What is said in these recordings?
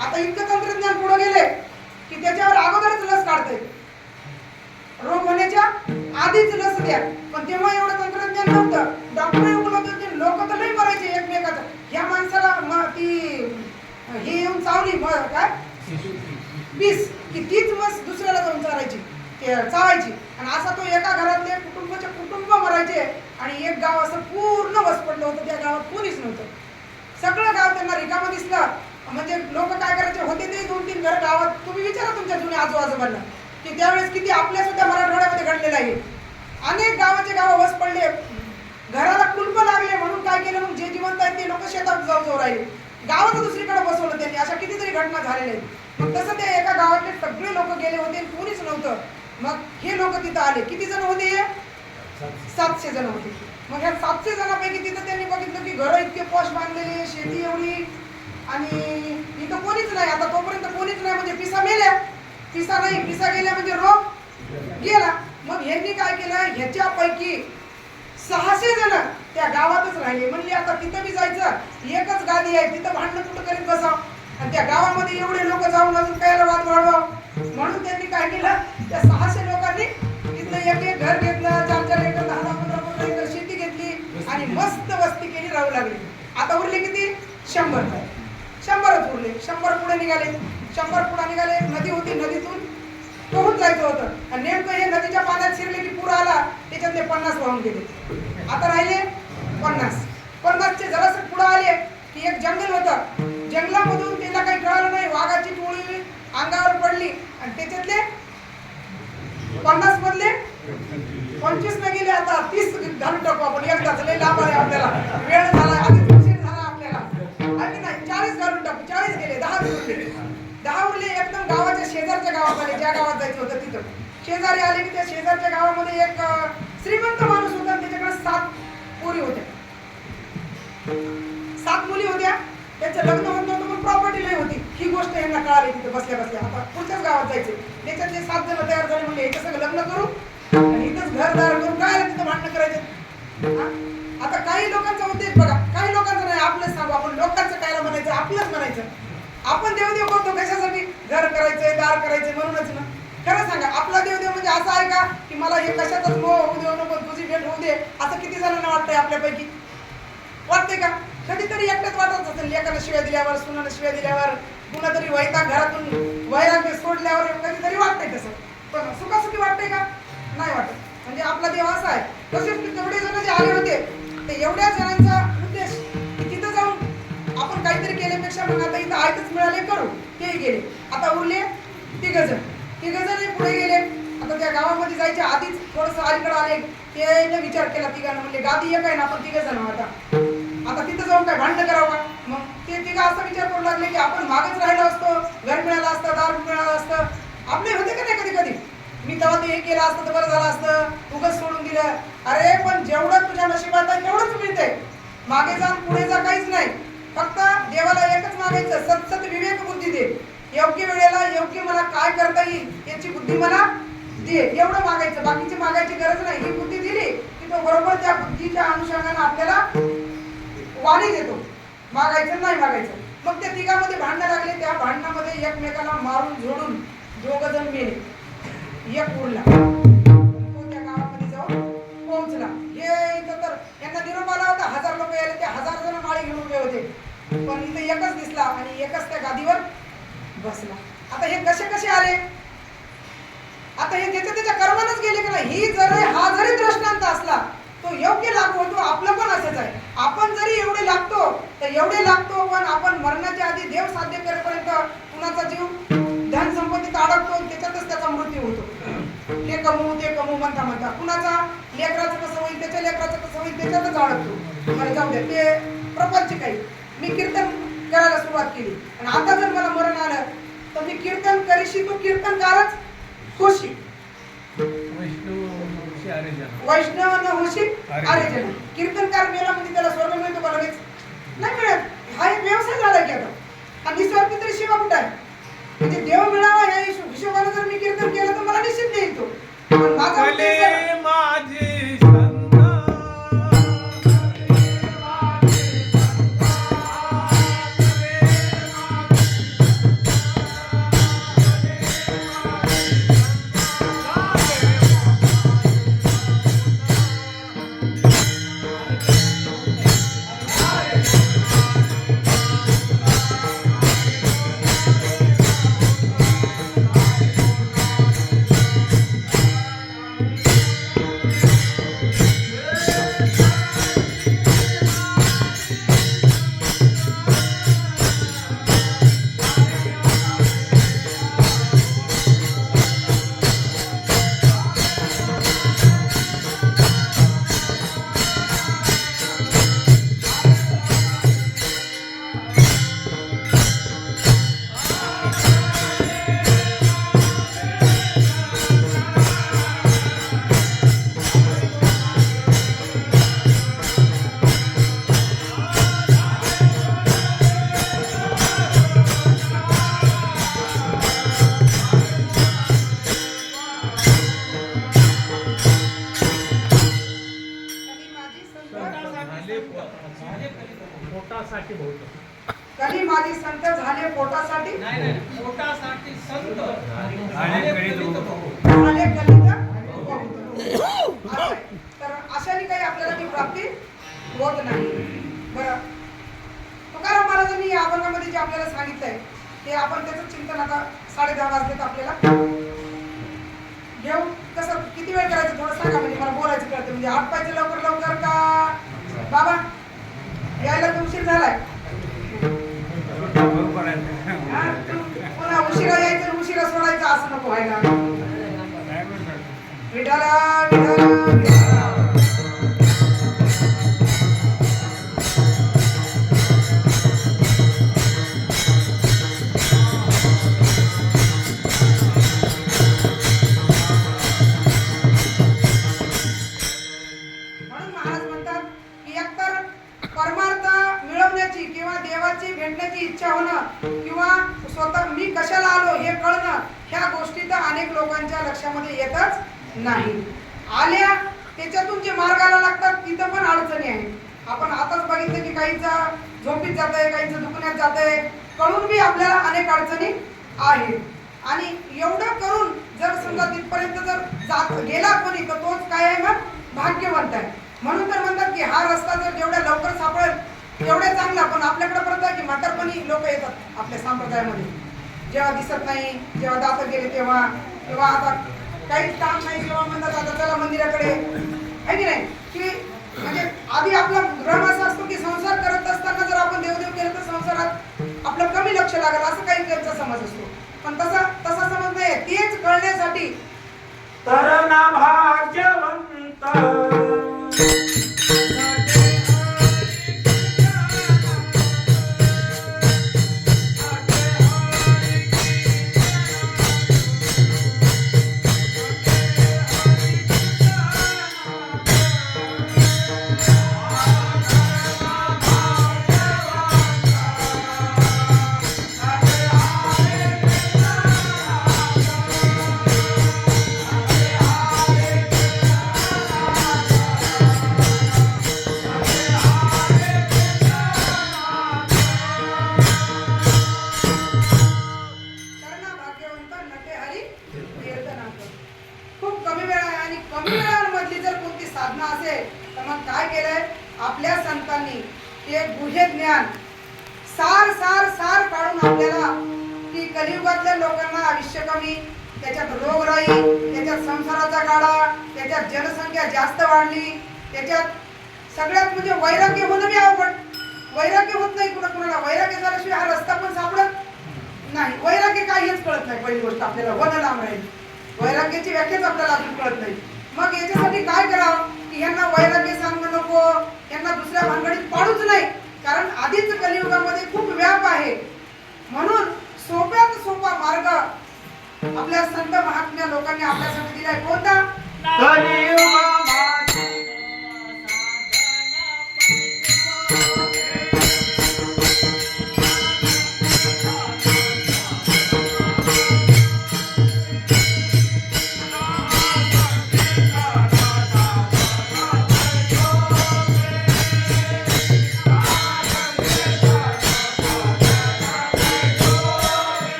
आता इतकं तंत्रज्ञान पुढे गेले की त्याच्यावर अगोदरच लस काढते. रोग होण्याच्या आधीच लस द्या पण तेव्हा एवढं तंत्रज्ञान नव्हतं. डॉक्टर उपलब्ध होते लोक तर नाही मरायचे एकमेकाचं. ह्या माणसाला म- ती हे येऊन चावली मग काय? बीस की तीच मस दुसऱ्याला जाऊन चालायची चावायची. आणि असा तो एका घरातले कुटुंबाचे कुटुंब मरायचे. आणि एक गाव असं पूर्ण वस पडलं होतं. त्या गावात कोणीच नव्हतं. सगळं गाव त्यांना रिकामं दिसलं म्हणजे लोक काय करायचे होते ते दोन तीन घर गावात तुम्ही विचारा तुमच्या जुन्या आजूबाजूबांना की त्यावेळेस किती आपल्या सुद्धा मराठवाड्यामध्ये घडलेलं आहे. अनेक गावाचे गाव वस पडले घराला कुलप लागले म्हणून काय केलं? मग जे जिवंत आहेत ते लोक शेतात जाऊ जाऊ राहिले. गावाचं दुसरीकडे बसवलं त्यांनी. अशा कितीतरी घटना झालेल्या आहेत. मग तसं ते एका गावातले सगळे लोक गेले होते आणि कोणीच नव्हतं. मग हे लोक तिथं आले. किती जण होते हे? सातशे जण होते. मग ह्या सातशे जणांपैकी तिथं त्यांनी बघितलं की घरं इतके पॉश बांधलेले शेती एवढी आणि इथं कोणीच नाही. आता तो म्हणजे पिसा मेल्या. पिसा नाही पिसा गेल्या म्हणजे रोग गेला. मग ह्यांनी काय केलं? ह्याच्यापैकी सहाशे जण त्या गावातच राहिले. म्हणले आता तिथं बी जायचं. एकच गादी आहे. तिथं भांडण कुठं करीत बसा आणि त्या गावामध्ये एवढे लोक जाऊन अजून कायला वाद वाढवाव? म्हणून त्यांनी काय केलं? त्या सहाशे लोकांनी तिथलं एक एक घर घेतलं. चार चार एकर दहा दहा पंधरा पंधरा एकर शेती घेतली आणि मस्त वस्ती केली राहू लागली. आता उरले किती? शंभर शंभरच उरले. शंभर पुढे निघाले. शंभर पुढा निघाले एक नदी होती नदीतून. पोहून जायचं होतं. आणि नेमकं हे नदीच्या पाण्यात शिरले की पूर आला त्याच्यातले पन्नास वाहून गेले. आता राहिले पन्नास. पन्नासचे जरासं पुढे आले की एक जंगल होतं. जंगलामधून त्याला काही कळालं नाही. वाघाची टोळी अंगावर पडली आणि त्याच्यातले पन्नास मधले पंचवीस न गेले आता. तीस घालून टाकू आपण. एकदाच लय लांब आहे आपल्याला. वेळ झाला आधी उशीर झाला आपल्याला. आणि नाही चाळीस घालून टाकू. चाळीस गेले दहा गेले. दहा उरले एकदम गावाच्या शेजारच्या गावामध्ये ज्या गावात जायचं होतं तिथं. शेजारी आले की त्या शेजारच्या गावामध्ये एक श्रीमंत माणूस होता त्याच्याकडे सात पोरी होत्या. सात मुली होत्या. त्याचं लग्न होत नव्हतं पण प्रॉपर्टी नाही होती. ही गोष्ट यांना कळाली तिथे बसल्या बसल्या. आता पुढच्याच गावात जायचे. त्याच्यातले सात जण तयार झाले म्हणजे याच्या सगळं लग्न करू. आणि इथंच घरदार करून काय तिथं भांडणं करायचे? आता काही लोकांचा उद्देश बघा. काही लोकांचा नाही. आपलंच सांगू. आपण लोकांचं कायला म्हणायचं? आपलंच म्हणायचं. आपण देवदेव करतो कशासाठी? घर करायचंय दार करायचंय म्हणूनच ना. खरं सांगा आपला देवदेव म्हणजे असं आहे का की मला हे कशातच मोह होऊ देऊ नको तुझी भेट होऊ दे असं किती जणांना वाटतंय आपल्यापैकी? वाटते का? कधीतरी एकटंच वाटत असेल लेखाला शिव्या दिल्यावर सुनाला शिव्या दिल्यावर कुणा तरी वैता घरातून वैराग सोडल्यावर कधीतरी वाटतंय तसं. पण सुखासुखी वाटतंय का? नाही वाटत. म्हणजे आपला देव असा आहे. तसेच तेवढे जण जे आले होते ते एवढ्या जणांचा काहीतरी केल्यापेक्षा मग आता इथं आयतच मिळाले करू. तेही गेले. आता उरले तिघ जण. तिघ जण पुढे गेले. आता त्या गावामध्ये जायच्या आधीच थोडस अलीकडे आले. ते विचार केला तिघांना म्हणले गादी एक आहे ना आपण तिघ जण आता. आता तिथं जाऊन काय भांडण करावं का? मग ते तिघं असा विचार करू लागले की आपण मागच राहिलो असतो. घर मिळालं असतं दार मिळालं असतं. आपले होते का नाही कधी कधी? मी तेव्हा ते हे केलं असतं तर बरं झालं असतं. उगच सोडून दिलं. अरे पण जेवढं तुझ्या नशिबात आहे तेवढंच मिळतंय. मागे जा पुढे जा काहीच नाही. फक्त देवाला एकच मागायचं सतसत विवेक बुद्धी दे. योग्य वेळेला योग्य मला काय करता येईल याची बुद्धी मला दे. एवढं मागायचं बाकीची मागायची गरज नाही. ही बुद्धी दिली की तो बरोबर त्या बुद्धीच्या अनुषंगाने आपल्याला वाणी देतो. मागायचं नाही मागायचं. मग त्या तिघामध्ये भांडणं लागले त्या भांडणामध्ये एकमेकाला मारून झोडून दोघ जण मेले. एक उरला. तो त्या गावामध्ये जाऊन पोहोचला. हे इथं तर यांना निरोप आला होता. हजार लोक यायला ते हजार जण माळी घेऊन गेले होते. पण इथं एकच दिसला आणि एकच त्या गादीवर बसला. आता हे कसे कसे आले? आता हे त्याच्या त्याच्या कर्मानच गेले की नाही? ही जर हा जरी दृष्टांत असला तो योग्य लागू होतो आपलं पण असंच आहे. आपण जरी एवढे लागतो तर एवढे लागतो पण आपण मरणाच्या आधी देव साध्य करेपर्यंत कुणाचा जीव धन संपत्तीत अडकतो त्याच्यातच त्याचा मृत्यू होतो. हे कमवू ते कमवू म्हणता म्हणता कुणाचा? लेकराचं कसं होईल? त्याच्या लेकराचं कसं होईल? त्याच्यातच अडकतो. मला जाऊ द्या ते प्रपंच काही. मी कीर्तन करायला सुरुवात केली. आणि आता जर मला मरण आलं तर मी कीर्तन करीशी तो कीर्तनकारच होशी वैष्णव न होशी अरे अरे जन कीर्तनकार मेला म्हणजे त्याला स्वर्ग मिळतो का लगेच? नाही मिळत. हा एक व्यवसाय झाला की आता. आणि निस्वार्थी तरी शिवा कुठं आहे? म्हणजे देव मिळावा या हिशो- हिशोबाने जर मी कीर्तन केलं तर मला निश्चित देईल तो. पण माझा माझे पोटासाठी कधी माझी संत झाले पोटासाठी? पोटासाठी संत तर अशाने काही आपल्याला ती प्राप्ती होत नाही. बरं. तुकाराम महाराजांनी या अभंगामध्ये जे आपल्याला सांगितलंय ते आपण त्याचं चिंतन आता साडे दहा वाजले आपल्याला. घेऊ? कसं किती वेळ करायचं? थोडं सांगा म्हणजे मला बोलायचं कळतं. म्हणजे आठ पाहिजे लवकर लवकर का? बाबा यायला तर उशीर झालाय? पुन्हा उशिरा यायचं उशिरा सोडायचं असं नको व्हायला. विठाला विठाला. देवाची भेटण्याची इच्छा होणं किंवा स्वतः मी कशाला आलो हे कळणं ह्या गोष्टी तर अनेक लोकांच्या लक्षामध्ये येतच नाही. आल्या त्याच्यातून जे मार्गाला लागतात तिथं पण अडचणी आहेत. आपण आताच बघितलं की काहीचा झोपीत जात आहे काहीचं दुखण्यात जात आहे कळून बी आपल्याला अनेक अडचणी आहेत. आणि एवढं करून जर समजा तिथपर्यंत जर जात गेला कोणी तर तोच काय आहे मग? भाग्यवंत आहे. म्हणून तर म्हणतात की हा रस्ता जर जेवढ्या लवकर सापडेल एवढे चांगलं पण आपल्याकडे परत आहे की म्हातारपणी लोक येतात आपल्या संप्रदायामध्ये. जेव्हा दिसत नाही जेव्हा दात गेले तेव्हा तेव्हा आता काहीच काम नाही तेव्हा म्हणतात आता चला मंदिराकडे. आहे की नाही? की म्हणजे आधी आपला भ्रम असा असतो की संसार करत असताना जर आपण देवदेव केलं तर संसारात आपलं कमी लक्ष लागेल असं काही त्यांचा समज असतो. पण तसा तसा समज नाही तेच कळण्यासाठी तरना आयुष्य कमी त्याच्यात रोगराई त्याच्यात संसाराचा गाडा त्याच्यात जनसंख्या जास्त वाढली त्याच्यात सगळ्यात म्हणजे वैराग्य होणं बी अवघड. वैराग्य होत नाही कुणा कुणाला. वैराग्य झाल्याशिवाय हा रस्ता पण सापडत नाही. वैराग्य काहीच कळत नाही पहिली गोष्ट आपल्याला. होणं लांब राहील वैराग्याची व्याख्याच आपल्याला अजून कळत नाही. मग याच्यासाठी काय करावं? की यांना वैराग्य सांगणं नको यांना दुसऱ्या भानगडीत पाडूच नाही. कारण आधीच कलियुगामध्ये खूप व्याप आहे. म्हणून सोप्यात सोपा मार्ग आपल्या संत महात्म्या लोकांनी आपल्यासाठी दिलाय कोणता?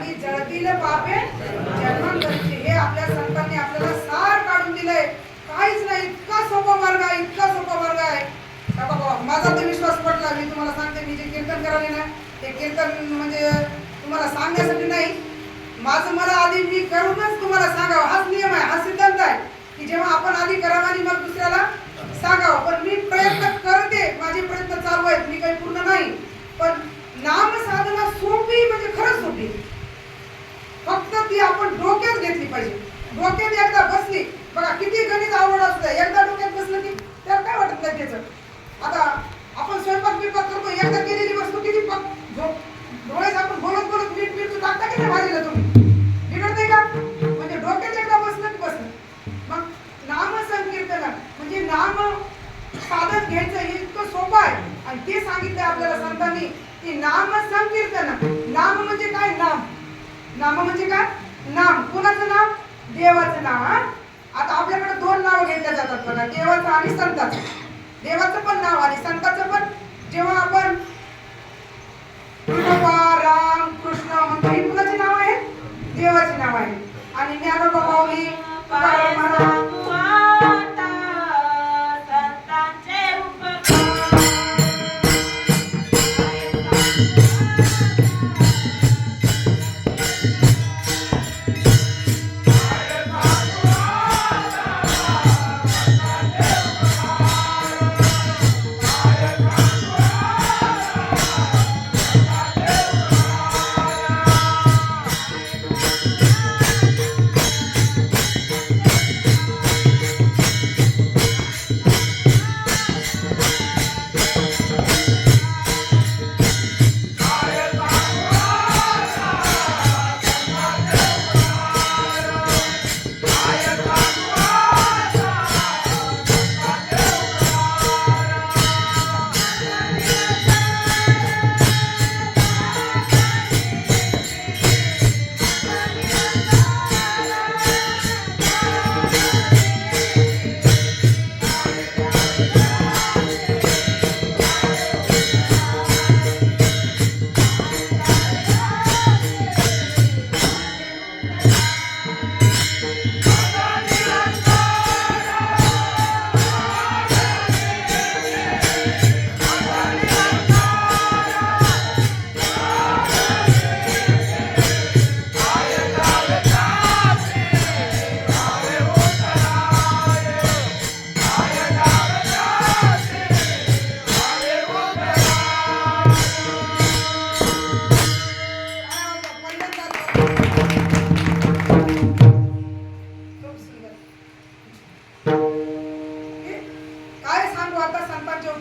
आणि जळतील पापे जन्मांतरची हे आपल्या संतांनी आपल्याला सार काढून दिलंय. काहीच नाही इतका सोपा मार्ग आहे इतका सोपा मार्ग आहे. बाबा माझा तर विश्वास पडला मी तुम्हाला सांगते मी जे कीर्तन करावे ना ते कीर्तन म्हणजे तुम्हाला सांगण्यासाठी नाही. माझं मला आधी मी करूनच तुम्हाला सांगावं. हाच नियम आहे हा सिद्धांत आहे. की जेव्हा आपण आधी करावं आणि मग दुसऱ्याला सांगावं. पण मी प्रयत्न करते माझे प्रयत्न चालू आहेत मी काही पूर्ण नाही. पण नाम साधना सोपी म्हणजे घ्यायचं. आता आपण स्वयंपाक बिपाक करतो एकदा केलेली वस्तू किती पक डोळ्यात आपण बोलत बोलत मीठ मीठ तू टाकता की नाही भाजीला तुम्ही? बिघडते का? म्हणजे डोक्यात एकदा बसलं की बसलं. मग नाम संकीर्तन म्हणजे नाम साधन घ्यायचं हे इतकं सोपं आहे. आणि ते सांगितलं आपल्याला संतांनी की नाम संकीर्तन. नाम म्हणजे काय? नाम. नाम म्हणजे काय? नाम. कोणाचं नाम? देवाचं नाव आता आपल्याकडे दोन नाव घेतल्या जातात बघा देवाचं आणि संताचं. देवाचं पण नाव आणि संताचं पण. जेव्हा आपण राम कृष्ण म्हणतो ही कुणाची नाव आहे? देवाची नाव आहे. आणि ज्ञानोबा माऊली Thank you.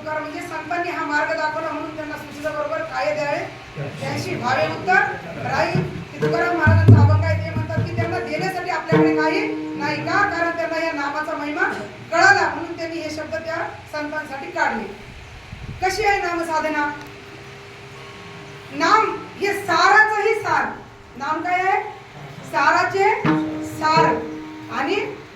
तुकाराम म्हणजे संतांनी हा मार्ग दाखवला म्हणून त्यांना सूचना बरोबर काय द्यावे त्यांशी भावे उत्तर राहील तुकाराम महाराजांचा अभंग आहे. ते म्हणतात की त्यांना देण्यासाठी आपल्याकडे काही नाही का? कारण त्यांना या नामाचा महिमा कळाला म्हणून त्यांनी हे शब्द त्या संतांसाठी काढले. कशी आहे नाम साधना नाम हे साराचंही सार. नाम काय आहे? साराचे सार. आणि